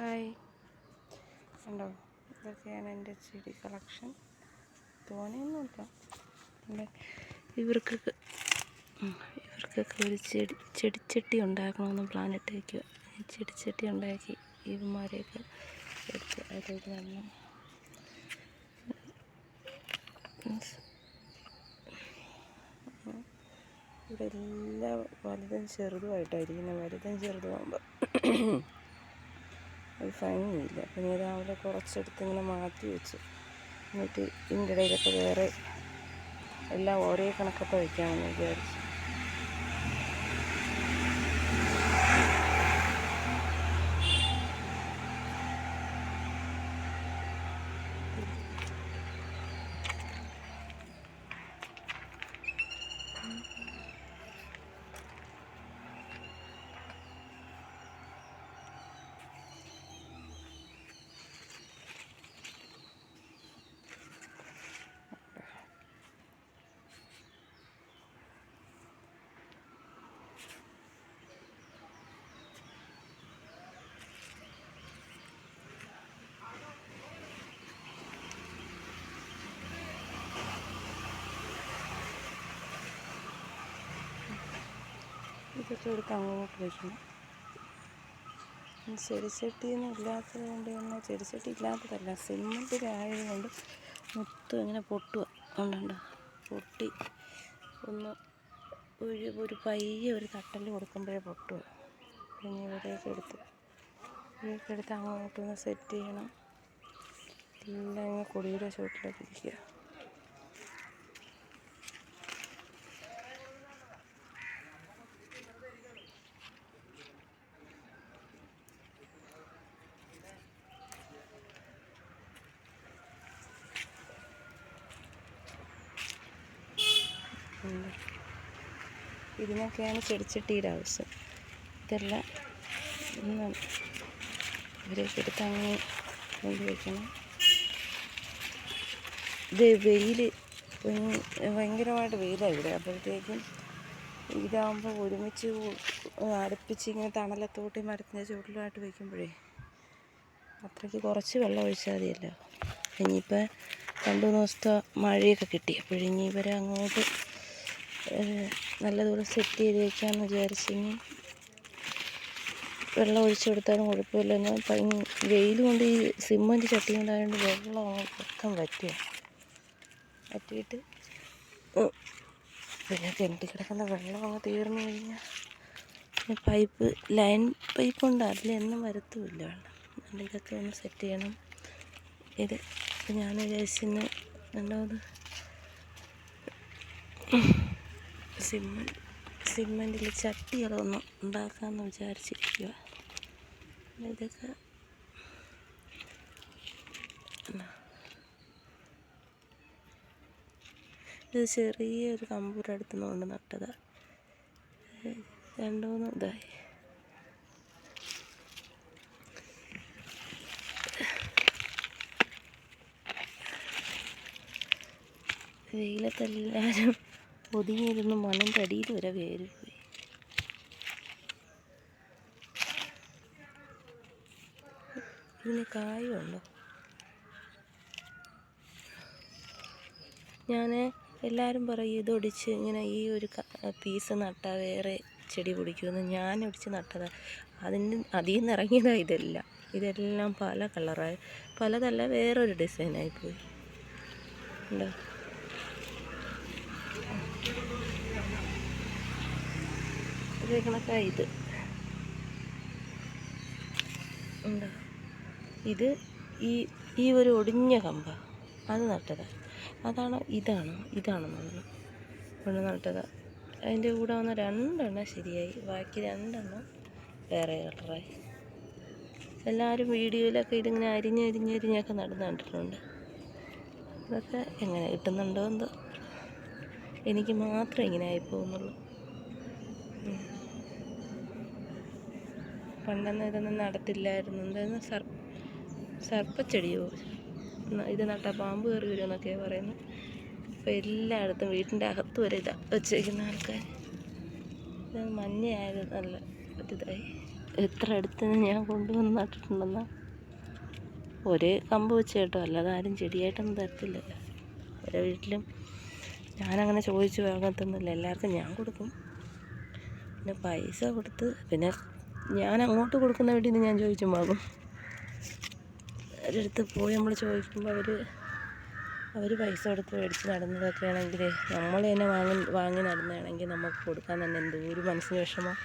Hi. ഉണ്ടോ? ഇതൊക്കെയാണ് എന്റെ ചെടി കളക്ഷൻ. തോനെയൊന്നുമില്ല. പിന്നെ ഇവർക്കൊക്കെ ഇവർക്കൊക്കെ ഒരു ചെടി ചെടിച്ചട്ടി ഉണ്ടാക്കണമെന്ന് പ്ലാൻ ഇട്ടേക്കുക ചെടിച്ചട്ടി ഉണ്ടാക്കി ഇവന്മാരെയൊക്കെ എടുത്ത് അതിലേക്ക് വന്ന് ഇവിടെ എല്ലാം വലുതും ചെറുതുമായിട്ടായിരിക്കുന്നത് വലുതും ചെറുതുമാകുമ്പോൾ ഒരു ഭംഗിയില്ല. അപ്പം ഞാൻ രാവിലെ കുറച്ചെടുത്ത് ഇങ്ങനെ മാറ്റി വെച്ചു. എന്നിട്ട് ഇതിന്റെ ഇടയിലൊക്കെ വേറെ എല്ലാം ഒരേ കണക്കൊക്കെ വയ്ക്കാമെന്ന് വിചാരിച്ചു. എടുത്ത് അങ്ങോട്ട് വയ്ക്കണം ചെടിച്ചട്ടിയൊന്നും ഇല്ലാത്തത് കൊണ്ട് തന്നെ ചെടിച്ചട്ടി ഇല്ലാത്തതല്ല സിമെന്റിലായതുകൊണ്ട് മൊത്തം ഇങ്ങനെ പൊട്ടുക ഉണ്ടുണ്ട് പൊട്ടി ഒന്ന് ഒരു ഒരു പയ്യെ ഒരു തട്ടൽ കൊടുക്കുമ്പോഴേ പൊട്ടുക പിന്നെ ഇവിടേക്ക് എടുത്ത് ഇവിടേക്ക് എടുത്ത് അങ്ങോട്ടൊന്ന് സെറ്റ് ചെയ്യണം. എല്ലാം ഇങ്ങനെ കൊടിയുടെ ചുവട്ടിലേക്ക് ഇരിക്കുക ഉണ്ട്. ഇതിനൊക്കെയാണ് ചെടിച്ചട്ടിയുടെ ആവശ്യം ഇതെല്ലാം ഇന്ന് ഇവരൊക്കെ എടുത്ത് അങ്ങനെ കൊണ്ട് വയ്ക്കണം. ഇത് വെയിൽ ഭയങ്കരമായിട്ട് വെയിലാണ് ഇവിടെ. അപ്പോഴത്തേക്കും ഇതാകുമ്പോൾ ഒരുമിച്ച് അടുപ്പിച്ച് ഇങ്ങനെ തണലത്തോട്ടി മരത്തിന്റെ ചുവട്ടിലുമായിട്ട് വയ്ക്കുമ്പോഴേ അത്രയ്ക്ക് കുറച്ച് വെള്ളം ഒഴിച്ചാൽ മതിയല്ലോ. ഇനിയിപ്പോൾ രണ്ട് മൂന്ന് ദിവസത്തെ മഴയൊക്കെ കിട്ടി. അപ്പോഴിനി ഇവരെ അങ്ങോട്ട് നല്ലതുപോലെ സെറ്റ് ചെയ്ത് വെക്കാമെന്ന് വിചാരിച്ച് ഇനി വെള്ളം ഒഴിച്ചു കൊടുത്താലും കുഴപ്പമില്ല. എന്നാൽ വെയിൽ കൊണ്ട് ഈ സിമ്മന്റ് ചട്ടി കൊണ്ടായതുകൊണ്ട് വെള്ളം അങ്ങ് പൊക്കം വറ്റുക വറ്റിയിട്ട് പിന്നെ കിണറ്റിൽ കിടക്കുന്ന വെള്ളം അങ്ങ് തീർന്നു കഴിഞ്ഞാൽ പൈപ്പ് ലൈൻ പൈപ്പ് ഉണ്ട് അതിലെന്നും വരത്തുമില്ല വെള്ളം. അതുകൊണ്ട് ഒന്ന് സെറ്റ് ചെയ്യണം. ഇത് ഞാൻ വിചാരിച്ചിന്ന് രണ്ടാമത് സിമ്മൻ സിമ്മന്റിൽ ചട്ടികളൊന്ന് ഉണ്ടാക്കാമെന്ന് വിചാരിച്ചിരിക്കുക ഇതൊക്കെ. ഇത് ചെറിയൊരു അടുത്ത് കൊണ്ട് നട്ടതാണ് രണ്ടു മൂന്ന് ഇതായി. വെയിലത്തെല്ലാവരും ഒതുങ്ങിയിരുന്ന് മണ്ണിന്റെ അടിയിൽ വരെ വേര് പോയി. ഇതിന് കായുണ്ടോ? ഞാൻ എല്ലാവരും പറയും ഇതൊടിച്ച് ഇങ്ങനെ ഈ ഒരു പീസ് നട്ടാൽ വേറെ ചെടി പിടിക്കുമെന്ന്. ഞാൻ ഒടിച്ച് നട്ടതാണ് അതിന് അതിൽ നിന്ന് ഇറങ്ങിയതാ ഇതെല്ലാം. ഇതെല്ലാം പല കളറായി. പലതല്ല വേറൊരു ഡിസൈനായിപ്പോയി ഉണ്ടോ? ഇതേ കണക്കാ ഇത്. ഉണ്ടോ ഇത് ഈ ഈ ഒരു ഒടിഞ്ഞ കമ്പ അത് നട്ടത്. അതാണ് ഇതാണ് ഇതാണ് ഇതാണെന്നുള്ളത് പെണ്ണ് നട്ടത്. അതിന്റെ കൂടെ വന്ന രണ്ടെണ്ണം ശരിയായി. ബാക്കി രണ്ടെണ്ണം വേറെ കളറായി. എല്ലാവരും വീഡിയോയിലൊക്കെ ഇതിങ്ങനെ അരിഞ്ഞ് അരിഞ്ഞ് അരിഞ്ഞൊക്കെ നടന്ന് കണ്ടിട്ടുണ്ട്. അതൊക്കെ എങ്ങനെ കിട്ടുന്നുണ്ടോ എന്തോ. എനിക്ക് മാത്രം ഇങ്ങനെ ആയിപ്പോകുന്നുള്ളൂ. പണ്ടൊന്നും ഇതൊന്നും നടത്തില്ലായിരുന്നു. എന്തായിരുന്നു സർ സർപ്പച്ചെടിയോ? ഇത് നട്ടാൽ പാമ്പ് കയറി വരുമെന്നൊക്കെയാണ് പറയുന്നത്. ഇപ്പം എല്ലായിടത്തും വീട്ടിന്റെ അകത്ത് വരെ ഇതാ വെച്ചേക്കുന്ന ആൾക്കാർ ഇത് മഞ്ഞയായത് നല്ല ഇതായി എത്ര അടുത്ത് നിന്ന് ഞാൻ കൊണ്ടുവന്ന് നട്ടിട്ടുണ്ടെന്നാ? ഒരേ കമ്പ് വെച്ച് കേട്ടോ അല്ലാതെ ആരും ചെടിയായിട്ടൊന്നും തരത്തില്ല. ഓരോ വീട്ടിലും ഞാനങ്ങനെ ചോദിച്ച് വാങ്ങത്തൊന്നുമില്ല എല്ലാവർക്കും ഞാൻ കൊടുക്കും. പിന്നെ പൈസ കൊടുത്ത് പിന്നെ ഞാൻ അങ്ങോട്ട് കൊടുക്കുന്ന വീട്ടിൽ നിന്ന് ഞാൻ ചോദിച്ചു വാങ്ങും അവരടുത്ത് പോയി നമ്മൾ ചോദിക്കുമ്പോൾ അവർ അവർ പൈസ കൊടുത്ത് മേടിച്ച് നടന്നതൊക്കെ ആണെങ്കിൽ നമ്മൾ തന്നെ വാങ്ങി വാങ്ങി നടന്നതാണെങ്കിൽ നമുക്ക് കൊടുക്കാൻ തന്നെ എന്തോ ഒരു മനസ്സിന് വിഷമം.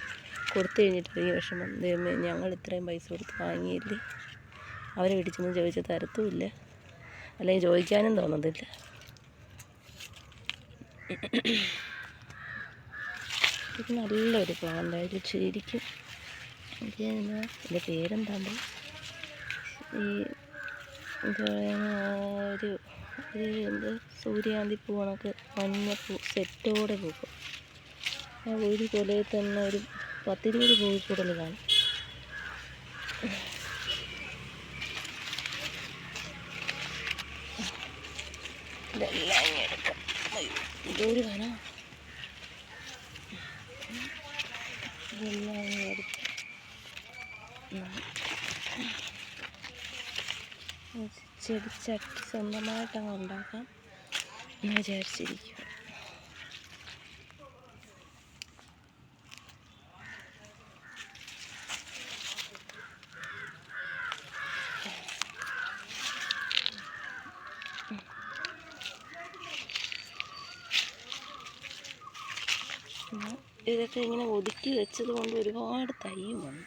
കൊടുത്തു കഴിഞ്ഞിട്ടായിരിക്കും വിഷമം. ദൈവമേ ഞങ്ങൾ ഇത്രയും പൈസ കൊടുത്ത് വാങ്ങിയില്ലേ? അവരെ പിടിച്ചൊന്നും ചോദിച്ച തരത്തുമില്ല അല്ലെങ്കിൽ ചോദിക്കാനും തോന്നുന്നില്ല ഇത് നല്ലൊരു പ്ലാന്റ് ഇത് ശരിക്കും എന്റെ പേരെന്താണ്ട് ഈ എന്താ ഒരു ഒരു എന്ത്? സൂര്യകാന്തി പൂ കണക്ക് മഞ്ഞ പൂ സെറ്റോടെ പൂക്കും. ആ ഒരു കൊലയിൽ തന്നെ ഒരു പത്തിരുപത് പൂവിൽ കൂടുതൽ കാണും. ഇതെല്ലാം ഇങ്ങനെ എടുക്കാം. ഇതൊരു കനം ഇതെല്ലാം ഇങ്ങനെ എടുക്കാം ഉം. ചെടി ചട്ടി സ്വന്തമായിട്ട് അങ്ങ് ഉണ്ടാക്കാം എന്ന് വിചാരിച്ചിരിക്കും ഇതൊക്കെ ഇങ്ങനെ ഒതുക്കി വെച്ചത് കൊണ്ട് ഒരുപാട് തൈ വന്നു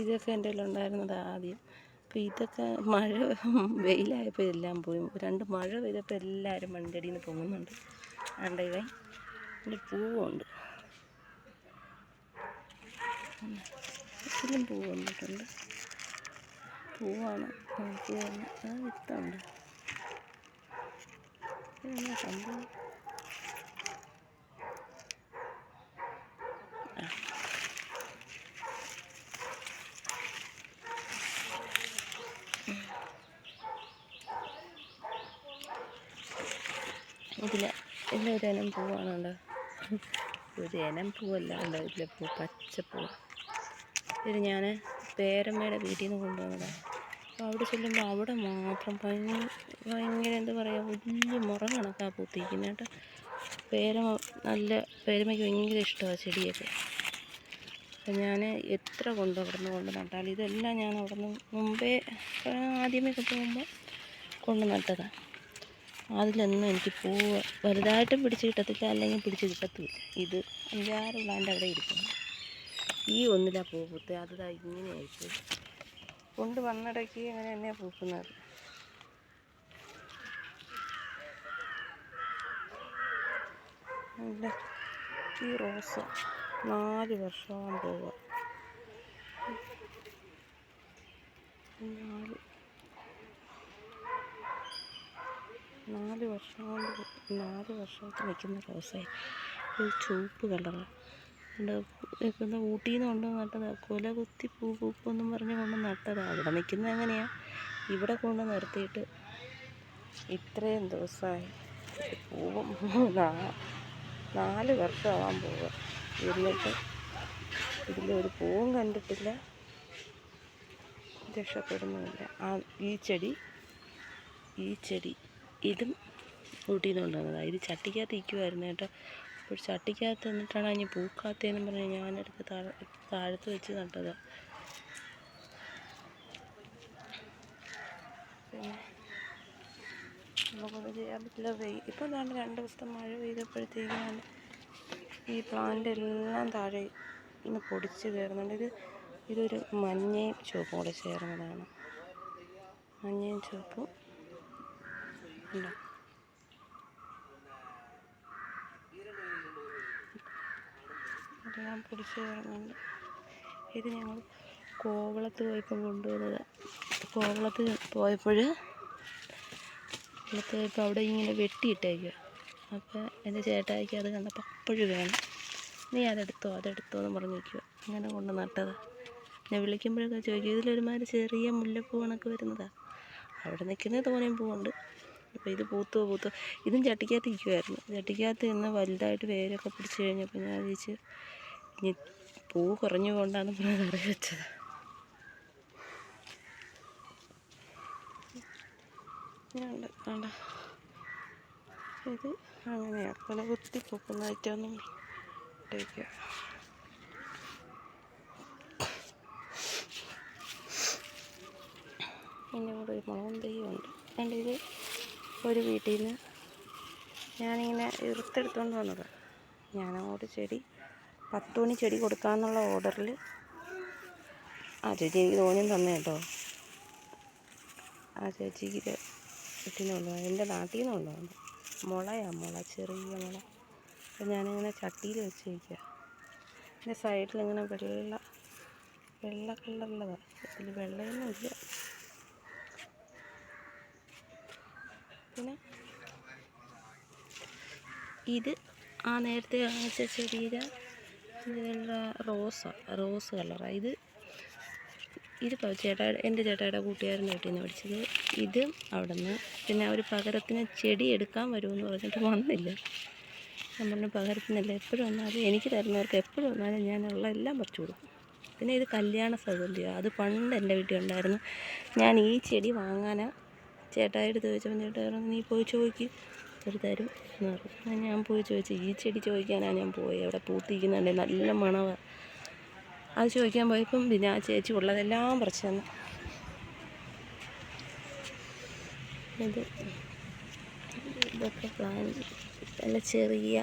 ഇതൊക്കെ എന്റെ ഉണ്ടായിരുന്നത് ആദ്യം. അപ്പോൾ ഇതൊക്കെ മഴ വെയിലായപ്പോൾ എല്ലാം പോയി. രണ്ട് മഴ പെയ്തപ്പോൾ എല്ലാവരും മണ്ടടിയിൽ നിന്ന് പൊങ്ങുന്നുണ്ട്. ആണ്ട് ഇവൻ. പൂവുണ്ട്. ഇതിലും പൂവ് വന്നിട്ടുണ്ട്. പൂവാണ്. പൂവാണ്. ആ വിത്തുണ്ട് ഇതെന്നാ സംഭവം ഇതിൽ ഒരു ഇനം പൂവാണ് കണ്ടോ? ഒരു ഇനം പൂവല്ല കണ്ടോ ഇതിലെ പൂ പച്ചപ്പൂ ഇത് ഞാൻ പേരമ്മയുടെ വീട്ടിൽ നിന്ന് കൊണ്ടുവന്നതാണ് അപ്പോൾ അവിടെ ചെല്ലുമ്പോൾ അവിടെ മാത്രം ഭയങ്കര എന്താ പറയുക വലിയ മുറ കണക്കാണ് പൂത്തിരിക്കുന്നത് കേട്ടോ. പേരമ നല്ല പേരമ്മയ്ക്ക് ഭയങ്കര ഇഷ്ടമാണ് ചെടിയൊക്കെ. അപ്പം ഞാൻ എത്ര കൊണ്ട് അവിടെ നിന്ന് കൊണ്ട് നട്ടാലും ഇതെല്ലാം ഞാൻ അവിടെ നിന്ന് മുമ്പേ ആദ്യമേ ആദ്യമേ കൊണ്ടുപോകുമ്പോൾ കൊണ്ട് നട്ടതാണ് അതിലൊന്നും എനിക്ക് പൂ വലുതായിട്ടും പിടിച്ച് കിട്ടത്തില്ല അല്ലെങ്കിൽ പിടിച്ച് കിട്ടത്തില്ല. ഇത് അഞ്ചാറ് പ്ലാന്റ് അവിടെ ഇരിക്കുന്നു. ഈ ഒന്നിലാ പൂ പൂത്ത്. അത് ഇങ്ങനെയായിട്ട് കൊണ്ട് വന്നിടയ്ക്ക് അങ്ങനെ തന്നെയാണ് പൂക്കുന്നത്. ഈ റോസ്. നാല് വർഷമാകാൻ പോവുക നാല് നാല് വർഷം കൊണ്ട് നാല് വർഷമൊക്കെ നിൽക്കുന്ന റോസേ ഒരു ചുവപ്പ് കളറ്. നിൽക്കുന്ന ഊട്ടിയിൽ നിന്ന് കൊണ്ട് നട്ടതാ കൊല കുത്തി പൂ പൂക്കുമെന്നും പറഞ്ഞ് കൊണ്ട് നട്ടതാ. അവിടെ നിൽക്കുന്നത് എങ്ങനെയാ? ഇവിടെ കൊണ്ട് നിർത്തിയിട്ട് ഇത്രയും ദിവസമായി. പൂവും നാല് വർഷമാവാൻ പോവുക. എന്നിട്ട് ഇതിലൊരു പൂവും കണ്ടിട്ടില്ല. രക്ഷപ്പെടുന്നുമില്ല. ആ ഈ ചെടി ഈ ചെടി ഇതും ഊട്ടിയിൽ നിന്ന് കൊണ്ടുവന്നതാണ് ചട്ടിക്കകത്ത് ഇരിക്കുമായിരുന്നു കേട്ടോ. അപ്പോൾ ചട്ടിക്കകത്ത് നിന്നിട്ടാണ് അതിന് പൂക്കാത്തതെന്ന് പറഞ്ഞ് ഞാനെടുത്ത് താഴെ താഴത്ത് വെച്ച് നട്ടതാണ് പിന്നെ നമുക്കൊന്നും ചെയ്യാൻ പറ്റില്ല. വെയ് ഇപ്പം ദാണ്ട് രണ്ട് ദിവസത്തെ മഴ പെയ്തപ്പോഴത്തേക്കാണ് ഈ പ്ലാന്റ് എല്ലാം താഴെ ഇന്ന് പൊടിച്ച് കയറുന്നുണ്ട് ഇത് ഇതൊരു മഞ്ഞയും ചുവപ്പും കൂടെ ചേർന്നതാണ്. മഞ്ഞയും ചുവപ്പും ഉണ്ടോ കയറുന്നുണ്ട് ഇത് ഞങ്ങൾ കോവളത്ത് പോയപ്പോൾ കൊണ്ടുവന്നത്. കോവളത്ത് പോയപ്പോൾ കോവളത്ത് പോയപ്പോൾ അവിടെ ഇങ്ങനെ വെട്ടിയിട്ടേക്കുക അപ്പോൾ എന്റെ ചേട്ടായിക്ക് അത് കണ്ടപ്പോൾ അപ്പോഴും വേണം. നീ അതെടുത്തോ അതെടുത്തോ എന്ന് പറഞ്ഞു നിൽക്കുക അങ്ങനെ കൊണ്ട് നട്ടത്. ഞാൻ വിളിക്കുമ്പോഴൊക്കെ ചോദിക്കും ഇതിലൊരുമാതിരി ചെറിയ മുല്ലപ്പൂ കണക്ക് വരുന്നതാണ് അവിടെ നിൽക്കുന്നത് തോനെയും പൂവുണ്ട്. അപ്പോൾ ഇത് പൂത്തോ പൂത്തോ ഇതും ചട്ടിക്കകത്ത് ഇരിക്കുമായിരുന്നു ചട്ടിക്കകത്ത് നിന്ന് വലുതായിട്ട് വേരൊക്കെ പിടിച്ച് കഴിഞ്ഞപ്പോൾ ഞാൻ വിചാരിച്ച് ഇനി പൂ കുറഞ്ഞു പോകണ്ടെന്ന് പിന്നെ കറി വെച്ചത്. ഇത് അങ്ങനെയാണ് പല കുത്തി പൊക്കുന്ന ഐറ്റമൊന്നും ഇട്ടേക്കുക പിന്നെ ഇവിടെ ഒരു മുളകും തെയ്യമുണ്ട് അതുകൊണ്ട് ഇത് ഒരു വീട്ടിൽ നിന്ന് ഞാനിങ്ങനെ ഇറുത്തെടുത്തുകൊണ്ട് ഞാൻ ഞാനങ്ങോട്ട് ചെടി പത്ത് മണി ചെടി കൊടുക്കാമെന്നുള്ള ഓർഡറിൽ ആ ചേച്ചി എനിക്ക് തോന്നിയും തന്നെ കേട്ടോ ആ ചേച്ചിക്ക് നിന്ന് എന്റെ നാട്ടിൽ നിന്ന് മുളയാ മുള ചെറിയ മുള. അപ്പം ഞാനിങ്ങനെ ചട്ടിയിൽ വെച്ച് വയ്ക്കുക എന്റെ സൈഡിലിങ്ങനെ വെള്ള വെള്ള കളറുള്ളതാണ് ഇതിൽ വെള്ളയൊന്നും ഇല്ല പിന്നെ ഇത് ആ നേരത്തെ കാണിച്ച ചെറിയ റോസ റോസാ കളറാണ് ഇത് ഇത് ചേട്ടാ എന്റെ ചേട്ടായുടെ കൂട്ടുകാരന്റെ വീട്ടിൽ നിന്ന് പഠിച്ചത് ഇത് അവിടെ നിന്ന് പിന്നെ അവർ പകരത്തിന് ചെടി എടുക്കാൻ വരുമെന്ന് പറഞ്ഞിട്ട് വന്നില്ല. പറഞ്ഞു പകരത്തിനല്ല എപ്പോഴും വന്നാലും എനിക്ക് തരുന്നവർക്ക് എപ്പോഴും വന്നാലും ഞാനുള്ള എല്ലാം പറിച്ചു കൊടുക്കും. പിന്നെ ഇത് കല്യാണ സൗകര്യം അത് പണ്ട് എന്റെ വീട്ടിൽ ഉണ്ടായിരുന്നു. ഞാൻ ഈ ചെടി വാങ്ങാനാ ചേട്ടായിട്ട് ചോദിച്ചപ്പോൾ ചേട്ടാ പറഞ്ഞു നീ പോയി ചോദിക്കും. ഒരു തരും എന്ന് പറഞ്ഞു. ഞാൻ പോയി ചോദിച്ചു. ഈ ചെടി ചോദിക്കാനാണ് ഞാൻ പോയി. അവിടെ പൂത്തിരിക്കുന്നുണ്ട്. നല്ല മണമാണ് അത് ചോദിക്കാൻ പോയപ്പം പിന്നെ ആ ചേച്ചി ഉള്ളതെല്ലാം പറിച്ചു ഇത് ഇതൊക്കെ പ്ലാൻ നല്ല ചെറിയ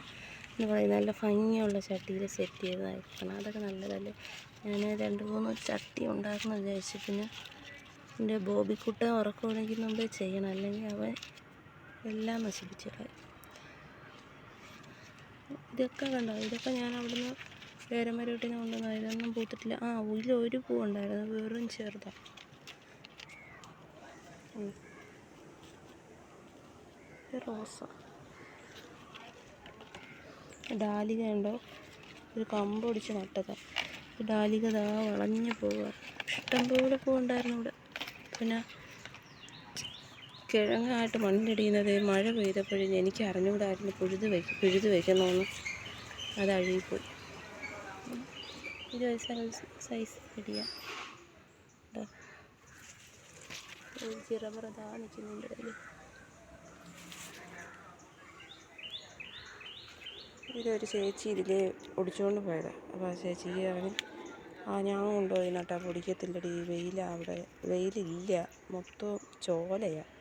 എന്താ പറയുക നല്ല ഭംഗിയുള്ള ചട്ടിയിൽ സെറ്റ് ചെയ്ത് നയിക്കണം അതൊക്കെ നല്ലതല്ലേ? ഞാൻ രണ്ട് മൂന്ന് ചട്ടി ഉണ്ടാക്കണം വിചാരിച്ചു പിന്നെ എന്റെ ബോബിക്കുട്ട ഉറക്കമാണെങ്കിൽ മുമ്പേ ചെയ്യണം. അല്ലെങ്കിൽ അവൻ എല്ലാം നശിപ്പിച്ചു ഇതൊക്കെ കണ്ടോ? ഇതൊക്കെ ഞാൻ അവിടുന്ന് വേറെ നിന്ന് കൊണ്ടുവന്ന ഇതൊന്നും പൂത്തിട്ടില്ല. ആ ഇതിൽ ഒരു പൂ ഉണ്ടായിരുന്നു. വെറും ചെറുതാണ് റോസ. ഡാലിക ഉണ്ടോ ഒരു കമ്പ് ഒടിച്ച് നട്ടതാണ് ഡാലിക ദാ വളഞ്ഞു പോവുക ഇഷ്ടംപോലെ പൂ ഉണ്ടായിരുന്നു ഇവിടെ. പിന്നെ കിഴങ്ങായിട്ട് മണ്ണിടിയുന്നത് മഴ പെയ്തപ്പോഴും എനിക്ക് അറിഞ്ഞുകൂടായിരുന്നു പുഴുത് വയ്ക്കും പുഴുത് വയ്ക്കണമെന്ന് അത് അഴുകിപ്പോയി. ഇരുപത് സൈസ് സൈസ് ചെടിയ ചിറപറതാ നിൽക്കുന്നുണ്ട് അതിൽ ഇതൊരു ചേച്ചി ഇതിലേ ഒടിച്ചുകൊണ്ട് പോയതാണ് അപ്പോൾ ആ ചേച്ചിക്ക് അവന് ആ ഞാൻ കൊണ്ടുപോയി നട്ടാ പൊടിക്കത്തില്ലടി. വെയിലാണ് അവിടെ. വെയിലില്ല. മൊത്തം ചോലയാണ്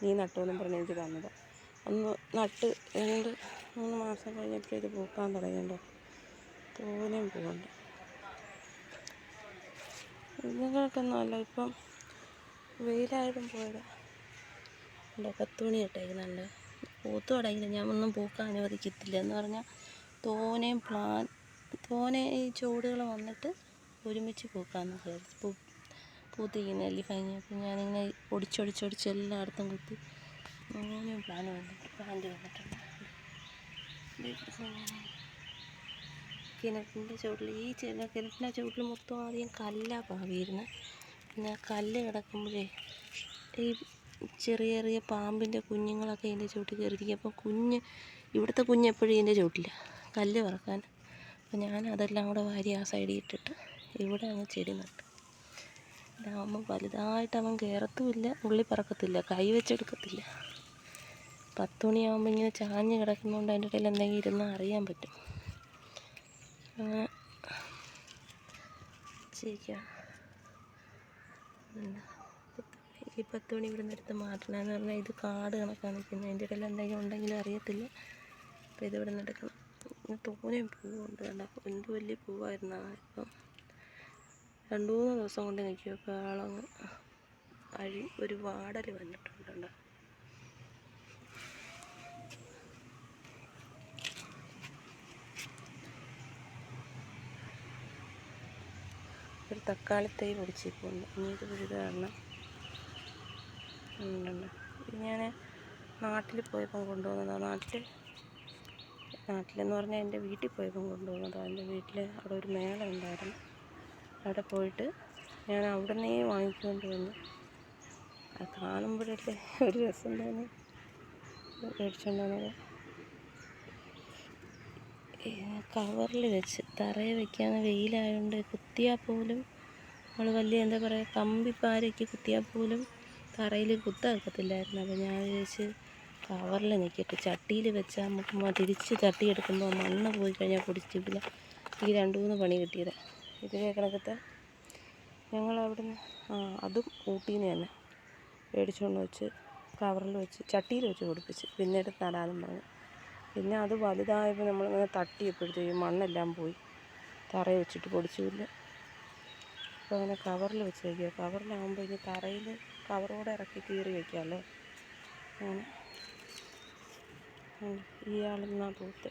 നീ നട്ടോന്നും പറഞ്ഞ് എനിക്ക് തന്നതാണ് ഒന്ന് നട്ട് രണ്ട് മൂന്ന് മാസം കഴിഞ്ഞപ്പോൾ ഇത് പൂക്കാൻ തുടങ്ങിയല്ലോ. തോനെയും പൂവുണ്ട്. ഇതുങ്ങൾക്കൊന്നും അല്ല. ഇപ്പം വെയിലായിട്ടും പോയതാ. ഉണ്ടോ പത്ത് മണി ഇട്ടേക്കുന്നുണ്ട്. പൂത്ത് തുടങ്ങിയില്ല. ഞാൻ ഒന്നും പൂക്കാൻ അനുവദിക്കത്തില്ല എന്ന് പറഞ്ഞാൽ തോനെയും പ്ലാൻ തോനെ ഈ ചൂടുകൾ വന്നിട്ട് ഒരുമിച്ച് പൂക്കാമെന്ന് വിചാരിച്ചു പൂ പൂത്തിരിക്കുന്ന അല്ലി ഭംഗി അപ്പം ഞാനിങ്ങനെ ഒടിച്ചൊടിച്ചൊടിച്ച് എല്ലായിടത്തും കുത്തി. അങ്ങനെ പ്ലാൻ വന്നിട്ട് പ്ലാന്റ് വന്നിട്ടുണ്ട്. കിണറ്റിന്റെ ചുവട്ടിൽ ഈ കിണറ്റിന്റെ ചുവട്ടിൽ മൊത്തം ആദ്യം കല്ലാണ് പാവിയിരുന്നത് പിന്നെ കല്ല് കിടക്കുമ്പോഴേ ഈ ചെറിയ ചെറിയ പാമ്പിന്റെ കുഞ്ഞുങ്ങളൊക്കെ ഇതിന്റെ ചുവട്ടിൽ കയറിയിരിക്കും. അപ്പോൾ കുഞ്ഞ് ഇവിടുത്തെ കുഞ്ഞ് എപ്പോഴും ഇതിന്റെ ചുവട്ടില്ല കല്ല് പറക്കാൻ അപ്പോൾ ഞാൻ അതെല്ലാം കൂടെ വാരി ആ സൈഡിൽ ഇട്ടിട്ട് ഇവിടെ അങ്ങ് ചെടി നട്ടു ഇതാകുമ്പോൾ വലുതായിട്ട് അവൻ കയറത്തുമില്ല ഉള്ളി പറക്കത്തില്ല കൈ വെച്ചെടുക്കത്തില്ല. പത്ത് മണിയാകുമ്പോൾ ഇങ്ങനെ ചാഞ്ഞ് കിടക്കുന്നതുകൊണ്ട് അതിന്റെ ഇടയിൽ എന്തെങ്കിലും ഇരുന്നാൽ അറിയാൻ പറ്റും. അങ്ങനെ എന്താ? ഈ പത്ത് മണി ഇവിടെ നിന്ന് എടുത്ത് മാറ്റണമെന്ന് പറഞ്ഞാൽ ഇത് കാട് കണക്കാണ് നിൽക്കുന്നത് അതിന്റെ ഇടയിൽ എന്തെങ്കിലും ഉണ്ടെങ്കിലും അറിയത്തില്ല. അപ്പോൾ ഇത് ഇവിടെ നിന്ന് എടുക്കണം തോനെ പൂവുണ്ട് കണ്ടോ? എന്ത് വലിയ പൂവായിരുന്നു ഇപ്പം? രണ്ട് മൂന്ന് ദിവസം കൊണ്ട് നിൽക്കുമ്പോൾ കാളങ്ങ് അഴി ഒരു വാടൽ വന്നിട്ടുണ്ട് ഒരു തക്കാളി തൈ പൊടിച്ചിട്ടുണ്ട് ഇനി ഇത് പിഴുത് കാരണം ഇത് ഞാൻ നാട്ടിൽ പോയപ്പം കൊണ്ടുവന്നതാണ് നാട്ടിൽ നാട്ടിലെന്ന് പറഞ്ഞാൽ എന്റെ വീട്ടിൽ പോയപ്പം കൊണ്ടുവന്നതാണ് എന്റെ വീട്ടിൽ അവിടെ ഒരു മേള ഉണ്ടായിരുന്നു. അവിടെ പോയിട്ട് ഞാൻ അവിടെ നിന്നേ വാങ്ങിക്കൊണ്ട് വന്നു. അത് കാണുമ്പോഴല്ലേ ഒരു രസം തന്നെ. മേടിച്ചുകൊണ്ട് വന്നത്. കവറിൽ വെച്ച് തറയിൽ വെക്കാന്ന് വെയിലായതുകൊണ്ട് കുത്തിയാൽ പോലും നമ്മൾ വലിയ എന്താ പറയുക കമ്പിപ്പാരയ്ക്ക് കുത്തിയാൽ പോലും തറയിൽ കുത്താക്കത്തില്ലായിരുന്നു. അപ്പോൾ ഞാൻ വിചാരിച്ച് കവറിൽ നിൽക്കട്ടെ ചട്ടിയിൽ വെച്ചാൽ നമുക്ക് തിരിച്ച് തട്ടിയെടുക്കുമ്പോൾ മണ്ണ് പോയി കഴിഞ്ഞാൽ പൊടിച്ചിട്ടില്ല ഈ രണ്ട് മൂന്ന് പണി കിട്ടിയത്. ഇതേ കണക്കത്തെ ഞങ്ങൾ അവിടുന്ന് ആ അതും ഊട്ടിയിൽ നിന്ന് തന്നെ മേടിച്ചുകൊണ്ട് വെച്ച് കവറിൽ വെച്ച് ചട്ടിയിൽ വെച്ച് പിന്നെ പിന്നീട് നടാനും പറഞ്ഞു. പിന്നെ അത് വലുതായപ്പോൾ നമ്മളിങ്ങനെ തട്ടിയപ്പോഴത്തേക്കും മണ്ണെല്ലാം പോയി. തറയിൽ വെച്ചിട്ട് പൊടിച്ചുമില്ല അപ്പോൾ അങ്ങനെ കവറിൽ വെച്ച് വയ്ക്കുക കവറിലാകുമ്പോൾ ഇനി തറയിൽ കവറോടെ ഇറക്കി കീറി വയ്ക്കാമല്ലോ അങ്ങനെ. ഇയാളെന്നാ പൂത്ത്.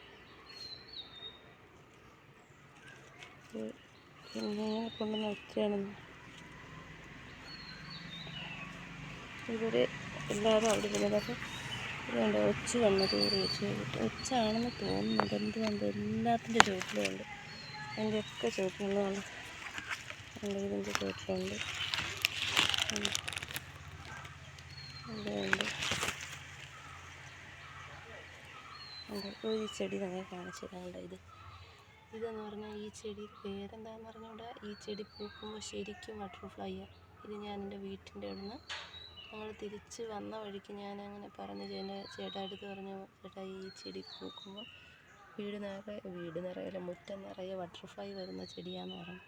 ഇങ്ങനെ കൊണ്ട് വെച്ചാണെന്ന് ഇവർ എല്ലാവരും അവിടെ ഇരുന്നതൊക്കെ ഇതുണ്ട് ഒച്ച വന്നത് കഴിഞ്ഞിട്ട് ഒച്ചാണെന്ന് തോന്നുന്നത് എന്തുകൊണ്ട് എല്ലാത്തിന്റെ ചുവട്ടിലുണ്ട് എന്റെ ഒക്കെ ചുവട്ടിലുള്ളതാണ് എന്റെ ഇതിന്റെ ചുവട്ടിലുണ്ട് ഒരു ചെടി തന്നെ കാണിച്ചു തരാനുണ്ട് ഇത്. ഇതെന്ന് പറഞ്ഞാൽ ഈ ചെടി പേരെന്താന്ന് പറഞ്ഞുകൂടാ ഈ ചെടി പൂക്കുമ്പോൾ ശരിക്കും ബട്ടർഫ്ലൈയാണ് ഇത് ഞാൻ എന്റെ വീട്ടിന്റെ അവിടുന്ന് ഞങ്ങൾ തിരിച്ച് വന്ന വഴിക്ക് ഞാൻ അങ്ങനെ പറഞ്ഞു എന്റെ ചേട്ടാ അടുത്ത് പറഞ്ഞു ചേട്ടാ ഈ ചെടി പൂക്കുമ്പോൾ വീട് നിറയെ വീട് നിറയെ മുറ്റം നിറയെ ബട്ടർഫ്ലൈ വരുന്ന ചെടിയാന്ന് പറഞ്ഞു.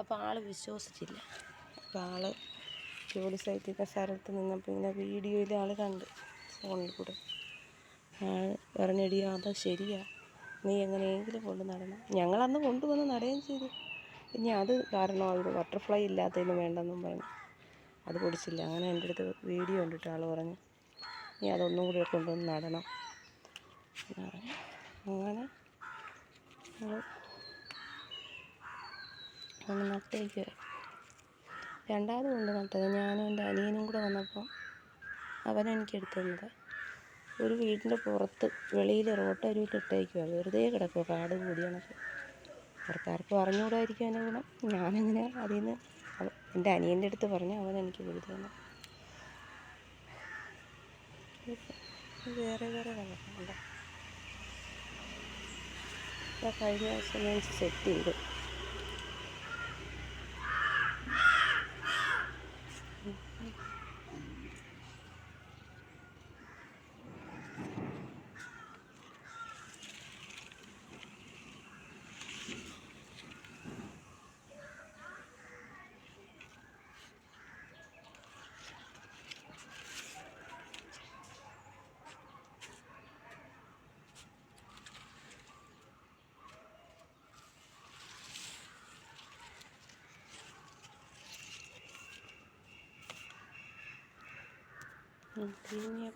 അപ്പോൾ ആൾ വിശ്വസിച്ചില്ല. അപ്പോൾ ആൾ ജോലി സ്ഥലത്തൊക്കെ സ്ഥലത്ത് നിന്നപ്പോൾ ഇങ്ങനെ വീഡിയോയിൽ ആൾ കണ്ട് ഫോണിൽ കൂടെ. ആൾ പറഞ്ഞെടി അത് ശരിയാ. നീ എങ്ങനെയെങ്കിലും കൊണ്ട് നടണം. ഞങ്ങളന്ന് കൊണ്ടുവന്ന് നടുകയും ചെയ്തു. ഇനി അത് കാരണം അത് ബട്ടർഫ്ലൈ ഇല്ലാത്തതിന് വേണ്ടെന്നും പറഞ്ഞു. അത് പൊടിച്ചില്ല. അങ്ങനെ എന്റെ അടുത്ത് വീഡിയോ കണ്ടിട്ട് ആൾ പറഞ്ഞു നീ അതൊന്നും കൂടി കൊണ്ടുവന്ന് നടണം. അങ്ങനെ? അങ്ങനെ നട്ടേക്ക് രണ്ടാമത് കൊണ്ട് നട്ടത് ഞാനും എന്റെ അനിയനും കൂടെ വന്നപ്പോൾ അവൻ എനിക്ക് എടുത്തു തന്നത് ഒരു വീടിന്റെ പുറത്ത് വെളിയിൽ റോട്ടരുവിൽ ഇട്ടേക്കുക വെറുതെ കിടക്കുക കാട് കൂടിയാണൊക്കെ പുറത്താർക്കും അറിഞ്ഞുകൂടായിരിക്കും അതിന്റെ ഗുണം. ഞാനങ്ങനെ അതിൽ നിന്ന് എന്റെ അനിയന്റെ അടുത്ത് പറഞ്ഞു അവൻ എനിക്ക് വീട് തന്നു. വേറെ വേറെ കളറുണ്ട് കഴിഞ്ഞ ദിവസം ഞാൻ സെറ്റ് ചെയ്തു. ഉം, പിന്നെ